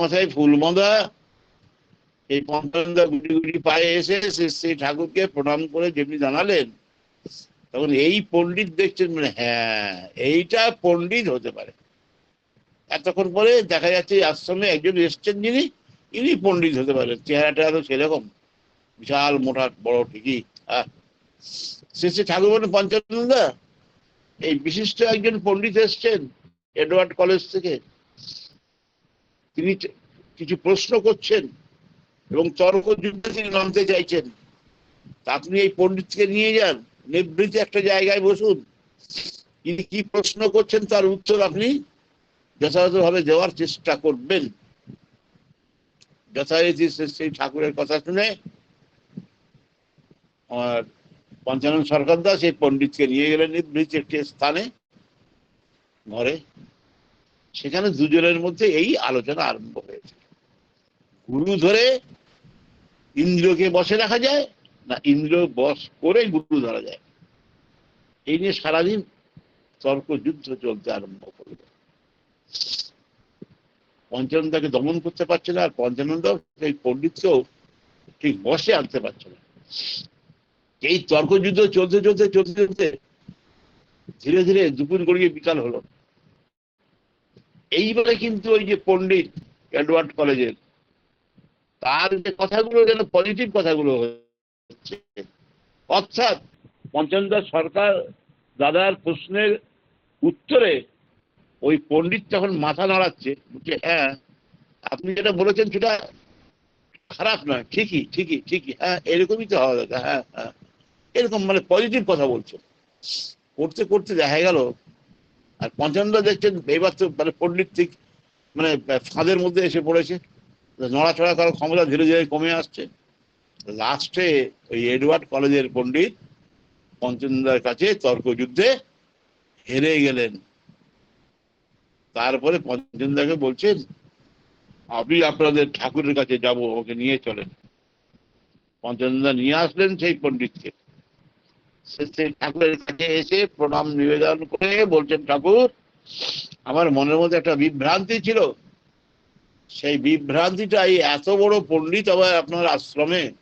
মাথায় ফুল বাঁধা। এই পঞ্চানন্দা গুটি গুটি পায়ে এসে সে সেই ঠাকুরকে প্রণাম করে যেমনি জানালেন, তখন এই পণ্ডিত দেখছেন মানে হ্যাঁ এইটা পণ্ডিত হতে পারে। এতক্ষণ পরে দেখা যাচ্ছে আশ্রমে একজন এসছেন যিনি, ইনি পণ্ডিত হতে পারেন। চেহারাটা তো সেরকম। বিশাল মোটা বড় ঠিকই। আহ শেষে ঠাকুর বলেন পঞ্চানন্দা এই বিশিষ্ট একজন পণ্ডিত এসছেন, এডওয়ার্ড কলেজ থেকে। তিনি কিছু প্রশ্ন করছেন এবং তর্ক যুদ্ধে তিনি নামতে চাইছেন। তা আপনি এই পণ্ডিতকে নিয়ে যান নিবৃত্তি একটা জায়গায় বসুন। তিনি কি প্রশ্ন করছেন তার উত্তর আপনি যথাযথভাবে দেওয়ার চেষ্টা করবেন। যথারীতি সেই ঠাকুরের কথা শুনে আর পঞ্চানন সরকার দাস এই পণ্ডিতকে নিয়ে গেলেন নিবৃত্তি একটি স্থানে, ঘরে। সেখানে দুজনের মধ্যে এই আলোচনা আরম্ভ হয়েছে। গুরু ধরে ইন্দ্রকে বসে রাখা যায় না ইন্দ্র বস করে গুরু ধরা যায়। এই নিয়ে সারাদিন তর্ক যুদ্ধ চলতে আরম্ভ করল। পঞ্চানন্দাকে দমন করতে পারছে না, আর পঞ্চানন্দ সেই পণ্ডিতকেও ঠিক বসে আনতে পারছে না। এই তর্ক যুদ্ধ চলতে চলতে চলতে চলতে ধীরে ধীরে দুপুর গড়িয়ে বিকাল হলো। এইবারে কিন্তু ওই যে পণ্ডিত এডওয়ার্ড কলেজের, তার যে কথাগুলো যেন পজিটিভ কথাগুলো হচ্ছে। অর্থাৎ পঞ্চমদাস সরকার দাদার প্রশ্নের উত্তরে ওই পণ্ডিত যখন মাথা নাড়াচ্ছে, বলছে হ্যাঁ আপনি যেটা বলেছেন সেটা খারাপ নয়, ঠিকই ঠিকই ঠিকই হ্যাঁ এরকমই তো হওয়া দরকার হ্যাঁ হ্যাঁ। এরকম মানে পজিটিভ কথা বলছে। করতে করতে দেখা গেল আর পঞ্চানন্দা দেখছেন এবার তো মানে পণ্ডিত ঠিক মানে ফাঁদের মধ্যে এসে পড়েছে। নড়াচড়া করার ক্ষমতা ধীরে ধীরে কমে আসছে। লাস্টে ওই এডওয়ার্ড কলেজের পণ্ডিত পঞ্চনন্দার কাছে তর্কযুদ্ধে হেরে গেলেন। তারপরে পঞ্চনদাকে বলছেন, আপনি আপনাদের ঠাকুরের কাছে যাব, ওকে নিয়ে চলেন। পঞ্চনন্দা নিয়ে আসলেন সেই পণ্ডিতকে। সে ঠাকুরের কাছে এসে প্রণাম নিবেদন করে বলছেন, ঠাকুর, আমার মনের মধ্যে একটা বিভ্রান্তি ছিল। সেই বিভ্রান্তিটা এই এত বড় পণ্ডিত আবার আপনার আশ্রমে।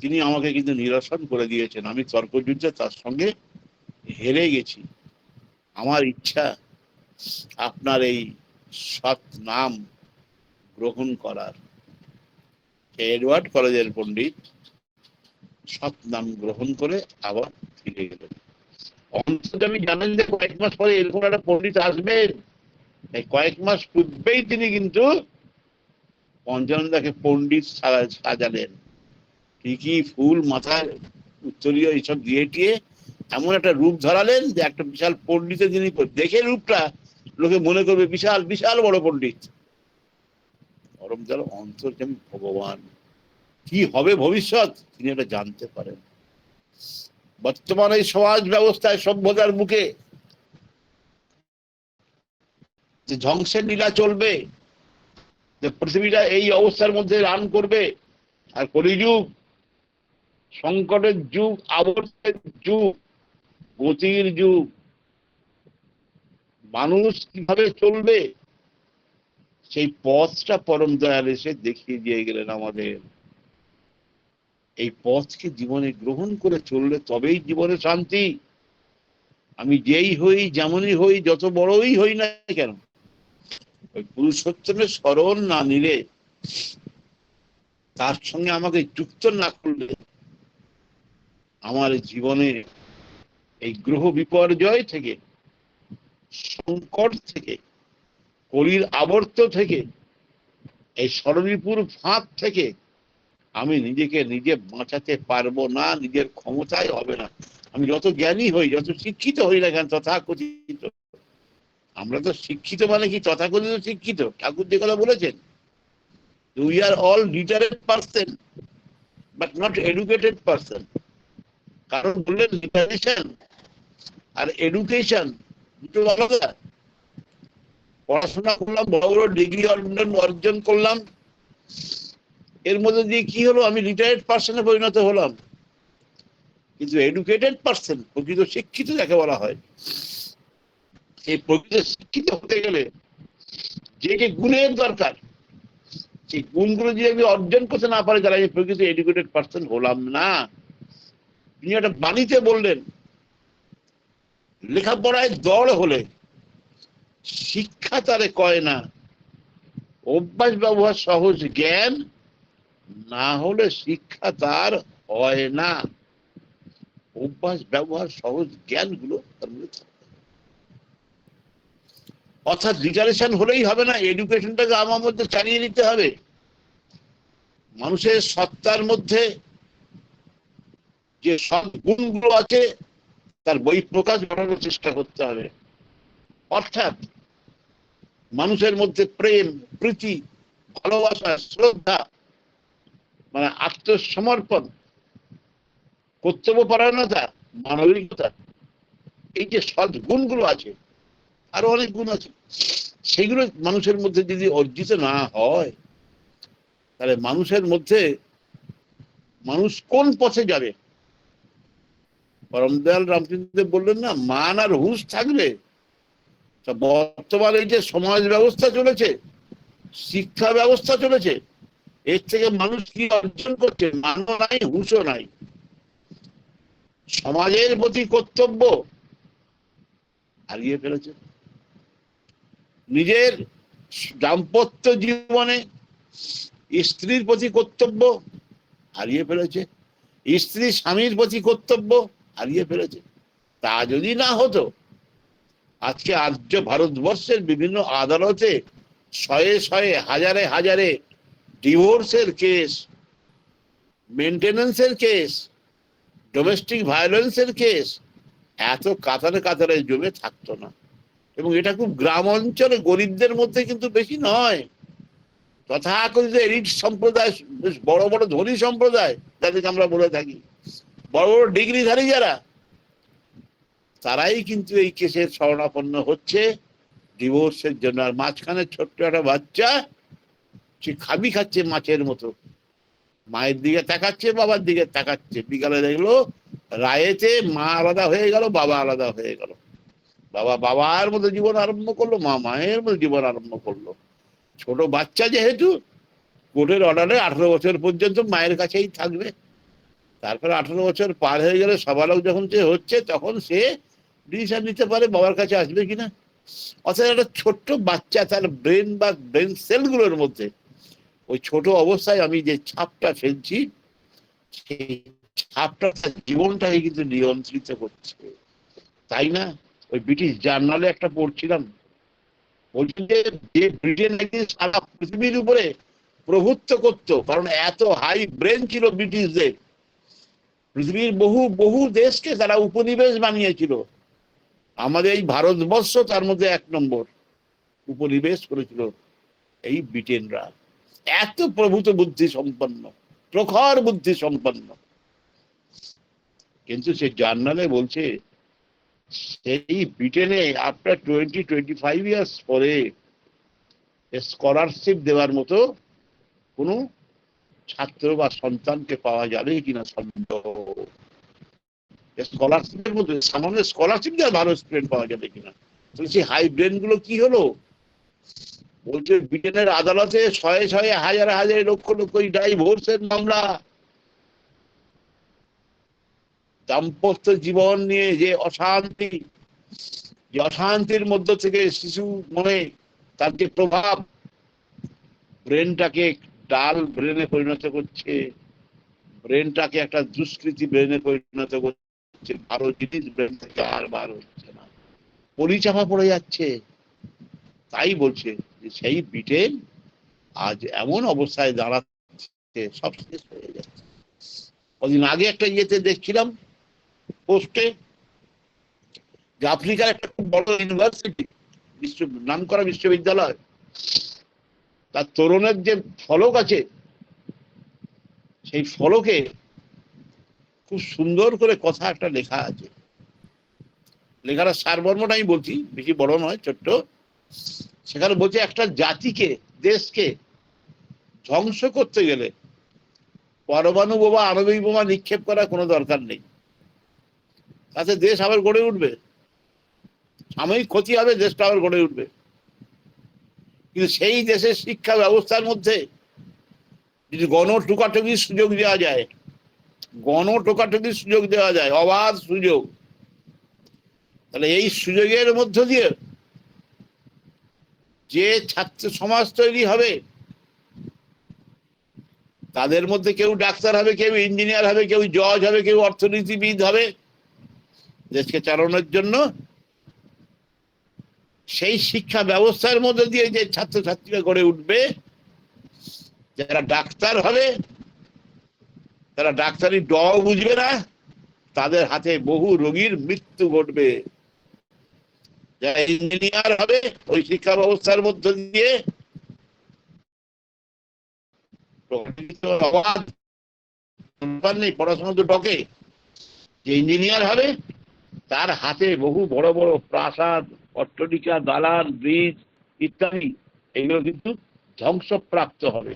তিনি আমাকে কিন্তু নিরসন করে দিয়েছেন। আমি তর্কযুদ্ধে তার সঙ্গে হেরে গেছি। আমার ইচ্ছা, আপনার এই সৎ নাম গ্রহণ করার। এডওয়ার্ড কলেজের পণ্ডিত। সৎ নাম গ্রহণ করে আবার ফিরে গেলেন অন্তত আমি জানেন যে কয়েক মাস পরে এরকম একটা পণ্ডিত আসবেন এই কয়েক মাস পূর্বেই তিনি কিন্তু পঞ্চানন্দাকে পণ্ডিত সাজালেন। কি কি ফুল মাথায় উত্তরীয় এইসব দিয়ে টিয়ে এমন একটা রূপ ধরালেন যে একটা বিশাল পণ্ডিতের যিনি দেখে রূপটা লোকে মনে করবে বিশাল বিশাল বড় পণ্ডিত। পরম যার অন্তর যেমন ভগবান। কি হবে ভবিষ্যৎ? তিনি এটা জানতে পারেন। বর্তমান এই সমাজ ব্যবস্থায় সভ্যতার বুকে যে ধ্বংসের লীলা চলবে, যে পৃথিবীটা এই অবস্থার মধ্যে রান করবে, আর কলিযুগ, সংকটের যুগ, আবর্তের যুগ, গতির যুগ, মানুষ কীভাবে চলবে, সেই পথটা পরম দয়াল এসে দেখিয়ে দিয়ে গেলেন আমাদের। এই পথকে জীবনে গ্রহণ করে চললে তবেই জীবনে শান্তি। আমি যেই হই, যেমনই হই, যত বড়ই হই না কেন, ওই পুরুষোত্তমের স্মরণ না নিলে, তার সঙ্গে আমাকে যুক্ত না করলে, আমার জীবনে এই গ্রহ বিপর্যয় থেকে, সংকট থেকে, কলির আবর্ত থেকে, এই স্মরণীপুর ফাঁদ থেকে আমি নিজেকে নিজে বাঁচাতে পারব না, নিজের ক্ষমতায় হবে না। আমি যত জ্ঞানী হই, যত শিক্ষিত হই না কেন, তথাকথিত। আমরা তো শিক্ষিত মানে কি? তথাকথিত শিক্ষিত? ঠাকুর যে কথা বলেছেন we are all literate person but not educated person কারণ বললেন লিটারেশন আর এডুকেশন দুটো আলাদা। পড়াশোনা করলাম, বড় বড় ডিগ্রি অর্জন অর্জন করলাম। এর মধ্যে দিয়ে কি হলো? আমি রিটায়ার্ড পার্সনে পরিণত হলাম। কিন্তু এডুকেটেড পার্সন প্রকৃত শিক্ষিত যাকে বলা হয়, এই প্রকৃত শিক্ষিত হতে গেলে যে যে গুণের দরকার, সেই গুণগুলো যদি আমি অর্জন করতে না পারি, তাহলে আমি প্রকৃত এডুকেটেড পার্সন হলাম না। তিনি একটা বাণীতে বললেন, লেখাপড়ায় দড় হলে শিক্ষা তারে কয় না, অভ্যাস ব্যবহার সহজ, জ্ঞান না হলে শিক্ষা তার হয় না। অভ্যাস, ব্যবহার, সহজ জ্ঞানগুলো তার মধ্যে অর্থাৎ লিটারেশন হলেই হবে না এডুকেশনটাকে আমার মধ্যে চালিয়ে নিতে হবে। মানুষের সত্তার মধ্যে যে সব গুণগুলো আছে, তার বই প্রকাশ ঘটানোর চেষ্টা করতে হবে। অর্থাৎ মানুষের মধ্যে প্রেম, প্রীতি, ভালোবাসা, শ্রদ্ধা মানে আত্মসমর্পণ। কর্তব্যপরায়ণতা, মানবিকতা, এই যে সৎ গুণগুলো আছে, আরও অনেক গুণ আছে, সেগুলো মানুষের মধ্যে যদি অর্জিত না হয়, তাহলে মানুষের মধ্যে মানুষ কোন পথে যাবে? পরমদয়াল রামকৃষ্ণদেব বললেন না, মান আর হুঁশ থাকবে বর্তমানে যে সমাজ ব্যবস্থা চলেছে, শিক্ষা ব্যবস্থা চলেছে এর থেকে মানুষ কি অর্জন করছে? মানও নাই, হুঁশও নাই। সমাজের প্রতি কর্তব্য হারিয়ে ফেলেছে। নিজের দাম্পত্য জীবনে স্ত্রীর প্রতি কর্তব্য হারিয়ে ফেলেছে। স্ত্রী স্বামীর প্রতি কর্তব্য হারিয়ে ফেলেছে। তা যদি না হতো, আজকে আর্য ভারতবর্ষের বিভিন্ন আদালতে শয়ে শয়ে, হাজারে হাজারে ডিভোর্সের কেস মেনটেন্যান্সের কেস, ডোমেস্টিক ভায়োলেন্সের কেস, এত কাতারে কাতারে জমে থাকতো না। এবং এটা খুব গ্রাম অঞ্চলে গরিবদের মধ্যে কিন্তু বেশি নয়। তথাকথিত এলিট সম্প্রদায়, বেশ বড় বড় ধনী সম্প্রদায়, যাদেরকে আমরা বলে থাকি, বড় বড় ডিগ্রিধারী যারা, তারাই কিন্তু এই কেসের শরণাপন্ন হচ্ছে। ডিভোর্সের জন্য আর মাঝখানে ছোট্ট একটা বাচ্চা সে খাবি খাচ্ছে মাছের মতো। মায়ের দিকে তাকাচ্ছে, বাবার দিকে তাকাচ্ছে। বিকালে দেখল, রায়েতে মা আলাদা হয়ে গেল, বাবা আলাদা হয়ে গেল। বাবা বাবার মতো জীবন আরম্ভ করল, মা মায়ের মতো জীবন আরম্ভ করল। ছোট বাচ্চা যেহেতু, কোর্টের অর্ডারে আঠারো বছর পর্যন্ত মায়ের কাছেই থাকবে। তারপরে আঠারো বছর পার হয়ে গেলে সবালক যখন সে হচ্ছে, তখন সে ডিসিশন নিতে পারে, বাবার কাছে আসবে কিনা। অর্থাৎ একটা ছোট্ট বাচ্চা তার ব্রেন বা ব্রেন সেলগুলোর মধ্যে। ওই ছোট অবস্থায় আমি যে ছাপটা ফেলছি, সেই ছাপটা জীবনটাকে কিন্তু নিয়ন্ত্রিত করছে। তাই না? ওই ব্রিটিশ জার্নালে একটা পড়ছিলাম যে ব্রিটেন নাকি সারা পৃথিবীর উপরে প্রভুত্ব করত, কারণ এত হাই ব্রেন ছিল ব্রিটিশদের। পৃথিবীর বহু বহু দেশকে তারা উপনিবেশ বানিয়েছিল। আমাদের এই ভারতবর্ষ তার মধ্যে এক নম্বর। উপনিবেশ করেছিল এই ব্রিটেনরা। এত প্রভূত বুদ্ধি সম্পন্ন, প্রখর বুদ্ধি সম্পন্ন। কিন্তু সে জার্নালে বলছে, সেই ব্রিটেনে after twenty twenty five years পরে স্কলারশিপ দেওয়ার মতো কোনো ছাত্র বা সন্তানকে পাওয়া যাবে কিনা সন্দেহ। স্কলারশিপের মধ্যে সামান্য স্কলারশিপ দেওয়া ভালো স্টুডেন্ট পাওয়া যাবে কিনা। সেই হাই ব্রেনগুলো কি হলো? বলছে, ব্রিটেনের আদালতে ছয় ছয় হাজার হাজার লক্ষ লক্ষ ডাইভোর্সের মামলা। দাম্পত্য জীবন নিয়ে যে অশান্তি, যে অশান্তির মধ্য থেকে শিশু মনে তার যে প্রভাব, ব্রেনটাকে ডাল ব্রেনে পরিণত করছে, ব্রেনটাকে একটা দুষ্কৃতি ব্রেনে পরিণত করছে, ভালো জিনিস ব্রেন থেকে আর বার হচ্ছে না। পরিচাপা পড়ে যাচ্ছে। তাই বলছে। যে সেই ব্রিটেন আজ এমন অবস্থায় দাঁড়াচ্ছে, সব শেষ হয়ে যাচ্ছে কদিন আগে একটা ইয়েতে দেখছিলাম পোস্টে, যে আফ্রিকার একটা খুব বড় ইউনিভার্সিটি, বিশ্ব নাম করা বিশ্ববিদ্যালয়, তার তরুণের যে ফলক আছে, সেই ফলকে খুব সুন্দর করে কথা একটা লেখা আছে। লেখাটা সারবর্মটা আমি বলছি, বেশি বড় নয়, ছোট্ট। সেখানে বলছে একটা জাতিকে, দেশকে ধ্বংস করতে গেলে পরমাণু বোমা, আণবিক বোমা নিক্ষেপ করার কোনো দরকার নেই। তাতে দেশ আবার গড়ে উঠবে। সাময়িক ক্ষতি হবে, দেশটা আবার গড়ে উঠবে। কিন্তু সেই দেশের শিক্ষা ব্যবস্থার মধ্যে যদি গণ টোকাটকির সুযোগ দেওয়া যায় গণ টোকাটকির সুযোগ দেওয়া যায়, অবাধ সুযোগ, তাহলে এই সুযোগের মধ্য দিয়ে যে ছাত্র সমাজ তৈরি হবে, তাদের মধ্যে কেউ ডাক্তার হবে, কেউ ইঞ্জিনিয়ার হবে, কেউ জজ হবে, কেউ অর্থনীতিবিদ হবে, দেশকে চালানোর জন্য সেই শিক্ষা ব্যবস্থার মধ্যে দিয়ে যে ছাত্রছাত্রীরা গড়ে উঠবে, যারা ডাক্তার হবে, তারা ডাক্তারি ড বুঝবে না, তাদের হাতে বহু রোগীর মৃত্যু ঘটবে। যারা ইঞ্জিনিয়ার হবে, ওই শিক্ষা ব্যবস্থার মধ্য দিয়ে পড়াশোনা তো যে ইঞ্জিনিয়ার হবে, তার হাতে বহু বড় বড় প্রাসাদ দালান, ব্রিজ ইত্যাদি, এগুলো কিন্তু ধ্বংসপ্রাপ্ত হবে।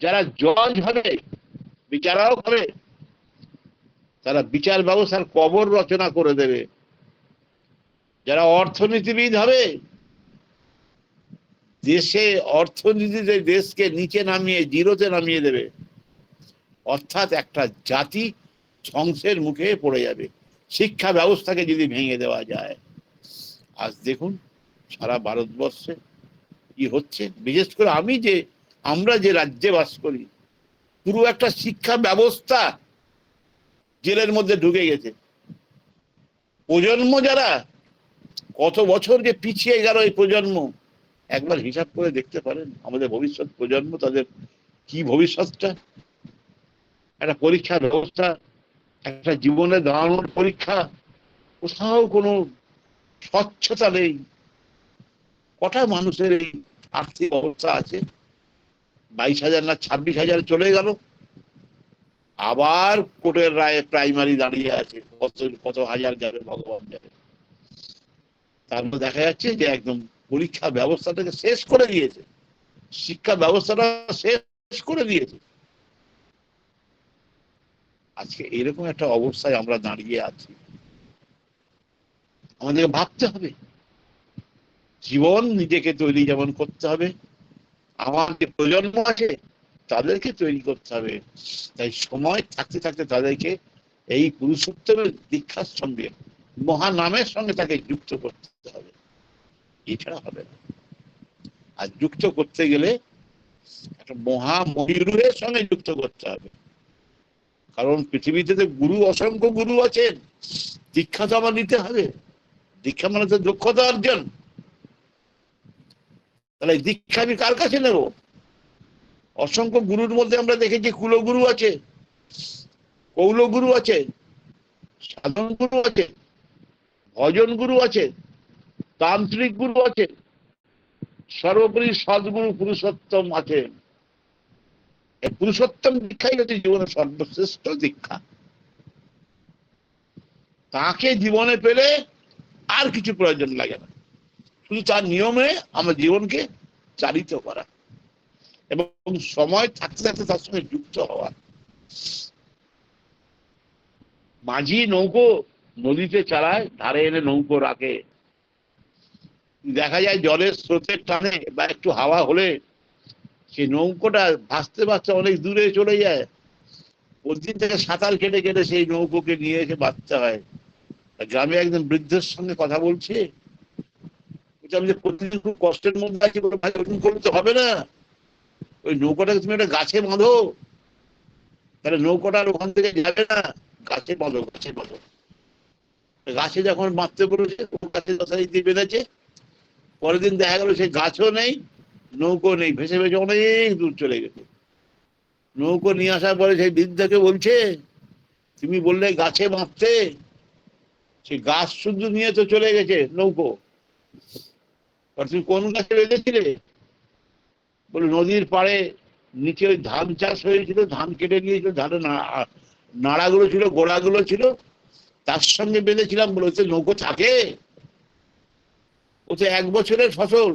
যারা জজ হবে, বিচারক হবে, তারা বিচার ব্যবস্থার কবর রচনা করে দেবে। যারা অর্থনীতিবিদ হবে, দেশে অর্থনীতিতে দেশকে নিচে নামিয়ে, জিরোতে নামিয়ে দেবে, অর্থাৎ একটা জাতি ধ্বংসের মুখে পড়ে যাবে। শিক্ষা ব্যবস্থাকে যদি ভেঙে দেওয়া যায়, আজ দেখুন সারা ভারতবর্ষে কি হচ্ছে। বিশেষ করে আমি যে, আমরা যে রাজ্যে বাস করি, পুরো একটা শিক্ষা ব্যবস্থা জেলের মধ্যে ঢুকে গেছে। প্রজন্ম যারা কত বছর যে পিছিয়ে গেল এই প্রজন্ম? একবার হিসাব করে দেখতে পারেন, আমাদের ভবিষ্যৎ প্রজন্ম তাদের কি ভবিষ্যৎটা? একটা পরীক্ষা ব্যবস্থা, একটা জীবনে দাঁড়ানোর পরীক্ষা, কোথাও কোনো স্বচ্ছতা নেই। কটা মানুষের এই আর্থিক অবস্থা আছে? বাইশ হাজার না ছাব্বিশ হাজার চলে গেল। আবার কোর্টের রায়ে প্রাইমারি দাঁড়িয়ে আছে, কত কত হাজার যাবে, ভগবান যাবে তারপর দেখা যাচ্ছে যে একদম পরীক্ষা ব্যবস্থাটাকে শেষ করে দিয়েছে। শিক্ষা ব্যবস্থাটা শেষ করে দিয়েছে। আজকে এরকম একটা অবস্থায় আমরা দাঁড়িয়ে আছি। আমাদেরকে ভাবতে হবে। জীবন নিজেকে তৈরি যেমন করতে হবে আমার যে প্রজন্ম আছে, তাদেরকে তৈরি করতে হবে। তাই সময় থাকতে থাকতে তাদেরকে এই পুরুষোত্তমের দীক্ষার সঙ্গে মহানামের সঙ্গে তাকে যুক্ত করতে হবে। এছাড়া হবে না। আর যুক্ত করতে গেলে একটা মহা মহিরুহের সঙ্গে যুক্ত করতে হবে। কারণ পৃথিবীতে তো গুরু, অসংখ্য গুরু আছেন। দীক্ষা তো আমার নিতে হবে। দীক্ষা মানে তো দক্ষতা অর্জন। তাহলে দীক্ষা আমি কার কাছে নেব? অসংখ্য গুরুর মধ্যে আমরা দেখেছি কুলগুরু আছে, কৌলগুরু আছে সাধন গুরু আছে। ভজন গুরু আছে, তান্ত্রিক গুরু আছে, সর্বোপরি সদ্গুরু পুরুষোত্তম আছে। পুরুষোত্তম দীক্ষাই হচ্ছে জীবনের সর্বশ্রেষ্ঠ দীক্ষা। তাকে জীবনে পেলে আর কিছু প্রয়োজন লাগে না। শুধু তার নিয়মে আমার জীবনকে চালিত করা। এবং সময় থাকতে থাকতে তার সঙ্গে যুক্ত হওয়া। মাঝি নৌকো নদীতে চালায় ধারে এনে নৌকো রাখে। দেখা যায় জলের স্রোতের টানে বা একটু হাওয়া হলে সেই নৌকোটা ভাসতে ভাসতে অনেক দূরে চলে যায়। প্রতিদিন থেকে সাঁতার কেটে কেটে সেই নৌকোকে নিয়ে এসে বাঁচতে হয়। গ্রামে একজন বৃদ্ধের সঙ্গে কথা বলছে বলছে, আমি যে প্রতিদিন খুব কষ্টের মধ্যে আছি বলে, ভাই ওরকম করলে তো হবে না। ওই নৌকোটাকে তুমি একটা গাছে বাঁধো। তাহলে নৌকোটা আর ওখান থেকে যাবে না। গাছে বাঁধো গাছে বাঁধো। গাছে যখন বাঁধতে পড়েছে ও গাছে দিয়ে বেঁধেছে। পরের দিন দেখা গেল সে গাছও নেই, নৌকো নেই, ভেসে ভেসে অনেক দূর চলে গেছে। নৌকো নিয়ে আসার পরে সেই বৃদ্ধাকে বলছে, তুমি বললে গাছে বাঁধতে সেই গাছ শুধু নিয়ে তো চলে গেছে, নৌকো। আর তুমি কোন গাছে বেঁধেছিলে? বলে, নদীর পাড়ে নিচে ওই ধান চাষ হয়েছিল, ধান কেটে নিয়েছিল, ধানের নাড়াগুলো ছিল, গোড়াগুলো ছিল তার সঙ্গে বেঁধেছিলাম, বলে ওতে নৌকো থাকে। ও তো এক বছরের ফসল।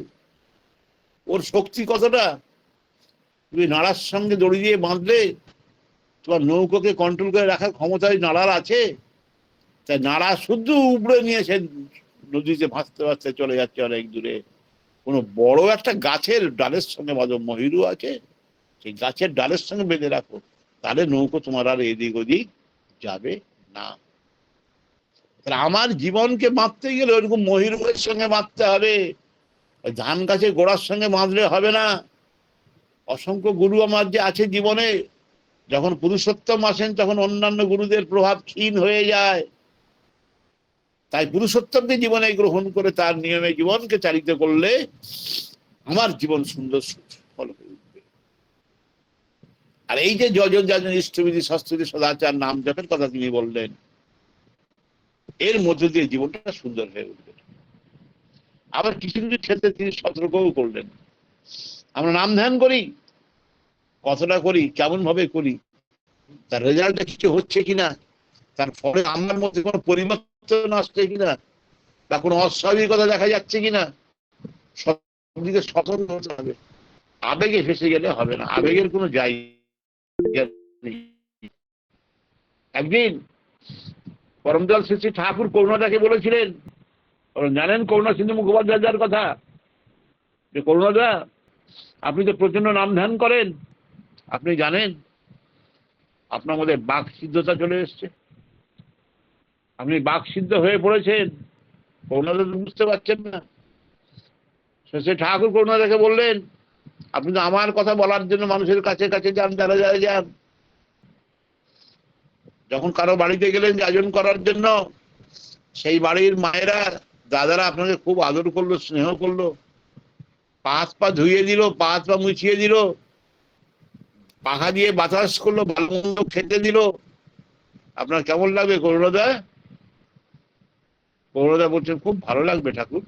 ওর শক্তি কতটা? তুমি নাড়ার সঙ্গে দড়ি দিয়ে বাঁধলে তোমার নৌকোকে কন্ট্রোল করে রাখার ক্ষমতা ওই নাড়ার আছে। তাই নাড়া শুদ্ধ উপড়ে নিয়ে সে নদীতে ভাসতে ভাসতে চলে যাচ্ছে অনেক দূরে। কোনো বড় একটা গাছের ডালের সঙ্গে বাঁধো, ময়ূরও আছে। সেই গাছের ডালের সঙ্গে বেঁধে রাখো। তাহলে নৌকো তোমার আর এদিক ওদিক যাবে না। আমার জীবনকে বাঁধতে গেলে ওরকম মহিরুহের সঙ্গে বাঁধতে হবে। ধান গাছের গোড়ার সঙ্গে বাঁধলে হবে না। অসংখ্য গুরু আমার যে আছে জীবনে, যখন পুরুষোত্তম আসেন তখন অন্যান্য গুরুদের প্রভাব ক্ষীণ হয়ে যায়। তাই পুরুষোত্তমকে জীবনে গ্রহণ করে তার নিয়মে জীবনকে চালিত করলে আমার জীবন সুন্দর সুফল হয়ে উঠবে। আর এই যে যজন যাজন ইষ্টবিধি সংস্কৃতি সদাচার, নাম জপের কথা তিনি বললেন এর মধ্য দিয়ে জীবনটা সুন্দর হয়ে উঠবে। আবার কিছু কিছু ক্ষেত্রে তিনি সতর্কও করলেন। আমরা নাম ধ্যান করি কতটা করি কেমন ভাবে করি, তার রেজাল্টে কিছু হচ্ছে কিনা, তার ফলে আমার মধ্যে কোনো পরিবর্তন আসছে কিনা, বা কোনো অস্বাভাবিকতা দেখা যাচ্ছে কিনা, সব দিকে সতর্ক হতে হবে। আবেগে ফেসে গেলে হবে না, আবেগের কোনো জায়গা একদিন পরমদয়াল শ্রী শ্রী ঠাকুর করুণাটাকে বলেছিলেন জানেন করুণা সিন্ধু মুখোপাধ্যায়ের কথা? যে করুণাদা, আপনি তো প্রচণ্ড নাম ধ্যান করেন। আপনি জানেন, আপনার মধ্যে বাক সিদ্ধতা চলে এসছে। আপনি বাক সিদ্ধ হয়ে পড়েছেন। করুণাদা বুঝতে পারছেন না। শেষে ঠাকুর করুণাদাকে বললেন, আপনি তো আমার কথা বলার জন্য মানুষের কাছে কাছে যান, যারা যারা যান। যখন কারও বাড়িতে গেলেন যাজন করার জন্য, সেই বাড়ির মায়েরা, দাদারা আপনাকে খুব আদর করল, স্নেহ করল। পা হাত পা ধুইয়ে দিল পা হাত পা মুছিয়ে দিল, পাখা দিয়ে বাতাস করল ভালো মন্দ খেতে দিল। আপনার কেমন লাগবে করুণাদা? করুণাদা বলছেন, খুব ভালো লাগবে ঠাকুর।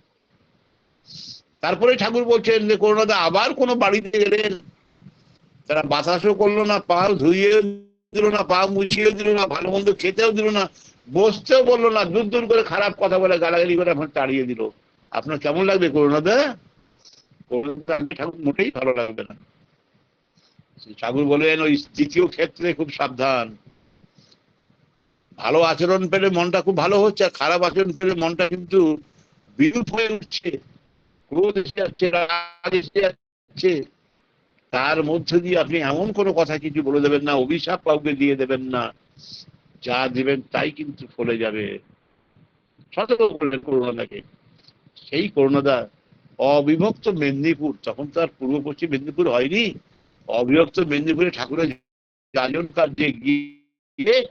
তারপরে ঠাকুর বলছেন যে, করুণাদা, আবার কোনো বাড়িতে গেলেন? তারা বাতাসও করল না পা ধুইয়ে দিল না, পা মুছিয়ে দিল না, ভালো মন্দ খেতেও দিল না, বসতেও বলল না, দূর দূর করে খারাপ কথা বলে গালাগালি করে আপনার তাড়িয়ে দিল। আপনার কেমন লাগবে করুণাদা করুণাদা ঠাকুর মোটেই ভালো লাগবে না। ঠাকুর ওই দ্বিতীয় ক্ষেত্রে খুব সাবধান। ভালো আচরণ পেলে মনটা খুব ভালো হচ্ছে, আর খারাপ আচরণ পেলে মনটা কিন্তু বিরূপ হয়ে উঠছে। ক্রোধ এসে যাচ্ছে, রাগ এসে যাচ্ছে। তার মধ্যে দিয়ে আপনি এমন কোনো কথা কিছু বলে দেবেন না, অভিশাপ কাউকে দিয়ে দেবেন না। যা দেবেন তাই কিন্তু ফলে যাবে। সতর্ক করলেন করুণাদাকে। সেই করুণাদা অবিভক্ত মেদিনীপুর, তখন তো আর পূর্ব পশ্চিম মেদিনীপুর হয়নি, অবিভক্ত মেদিনীপুরে ঠাকুরের যাজন কার্যে গিয়ে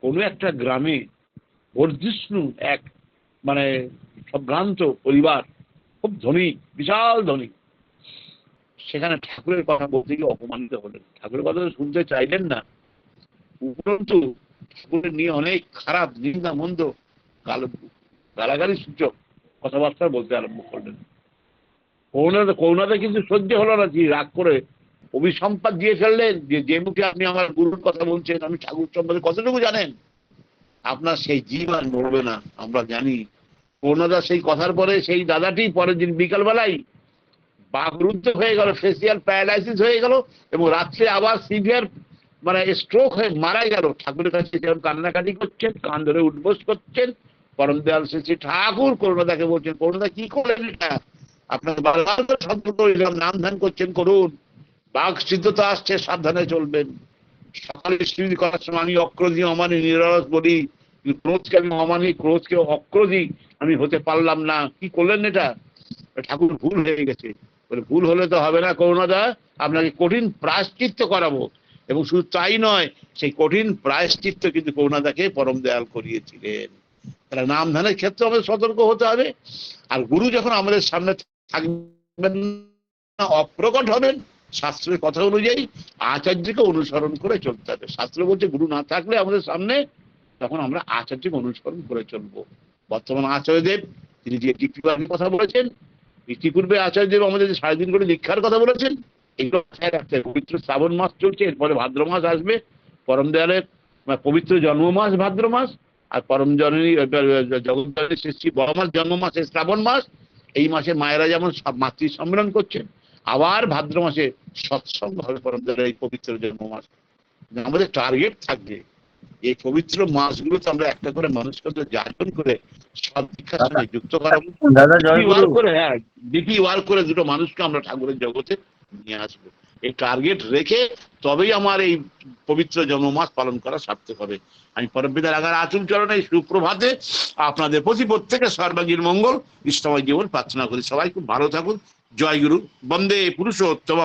কোনো একটা গ্রামে বর্ধিষ্ণু এক মানে সম্ভ্রান্ত পরিবার, খুব ধনী, বিশাল ধনী সেখানে ঠাকুরের কথা বলতে গিয়ে অপমানিত হলেন। ঠাকুরের কথা শুনতে চাইলেন না। উপরন্তু ঠাকুরের নিয়ে অনেক খারাপ নিন্দা মন্দ গাল গালাগালি সূচক কথাবার্তা বলতে আরম্ভ করলেন। করুণাতে করুণাতে কিন্তু সহ্য হলো না যে রাগ করে অভিসম্পাদ দিয়ে ফেললেন যে যে মুখে আপনি আমার গুরুর কথা বলছেন, আমি ঠাকুর সম্বন্ধে কতটুকু জানেন? আপনার সেই জীব আর নড়বে না, আমরা জানি। করুণাদা সেই কথার পরে সেই দাদাটি পরের দিন বিকালবেলায় বাকরুদ্ধ হয়ে গেল ফেসিয়াল প্যারালাইসিস হয়ে গেল এবং রাত্রে আবার সিভিয়ার মানে স্ট্রোক হয়ে মারা গেল। ঠাকুরের কাছে যেরকম কান্নাকাটি করছেন, কান ধরে উঠবোস করছেন পরম দেয়াল শ্রী ঠাকুর করুণাদাকে বলছেন করুণাদা কি করলেন এটা? আপনাকে বারবার নাম ধ্যান করছেন, করুন। বাঘ সিদ্ধতা আসছে, সাবধানে চলবেন। সকালে স্মৃতি করার সময় আমি অক্রোধী, অমানি নিরস বলি। ক্রোধকে আমি অমানি, ক্রোধকে অক্রোধী, আমি হতে পারলাম না। কি করলেন এটা? ঠাকুর ভুল হয়ে গেছে। বলে, ভুল হলে তো হবে না, করুণাদা, আপনাকে কঠিন প্রায়শ্চিত্ত করাবো। এবং শুধু তাই নয়, সেই কঠিন প্রায়শ্চিত্ত কিন্তু করুণাদাকে পরম দয়াল করিয়েছিলেন। তাহলে নাম ধ্যানের ক্ষেত্রে আমাদের সতর্ক হতে হবে। আর গুরু যখন আমাদের সামনে থাকবেন না, অপ্রকট হবেন, শাস্ত্রের কথা অনুযায়ী আচার্যকে অনুসরণ করে চলতে হবে। শাস্ত্র বলছে, গুরু না থাকলে আমাদের সামনে তখন আমরা আচার্যকে অনুসরণ করে চলবো। বর্তমান আচার্যদেব, তিনি যে কথা বলেছেন ইতিপূর্বে আচার্যদেব আমাদের সাড়ে করে দীক্ষার কথা বলেছেন এগুলো মাথায় রাখতে হবে। পবিত্র শ্রাবণ মাস চলছে, এরপরে ভাদ্র মাস আসবে, পরম দয়ালের পবিত্র জন্ম মাস, ভাদ্র মাস, আর পরম জননী জগন্নাথের শ্রী বড় মাস, জন্ম মাস শ্রাবণ মাস, এই মাসে মায়েরা যেমন সব মাতৃ সম্মেলন করছেন, আবার ভাদ্র মাসে সৎসঙ্গ হবে পরম দয়ালের এই পবিত্র জন্ম মাস। আমাদের টার্গেট থাকবে এই পবিত্র মাসগুলোতে আমরা একটা করে মানুষকে তো যাচন করে সঙ্গে যুক্ত করে হ্যাঁ ডিপি করে দুটো মানুষকে আমরা ঠাকুরের জগতে নিয়ে আসব। এই টার্গেট রেখে তবেই আমার এই পবিত্র জন্মমাস পালন করা সার্থক হবে। আমি পরমপিতার আগার আচুল চরণে সুপ্রভাতে আপনাদের প্রতি প্রত্যেকে সর্বাঙ্গীর মঙ্গল ইষ্টময় জীবন প্রার্থনা করি। সবাই খুব ভালো থাকুন। জয় গুরু। বন্দে পুরুষোত্তম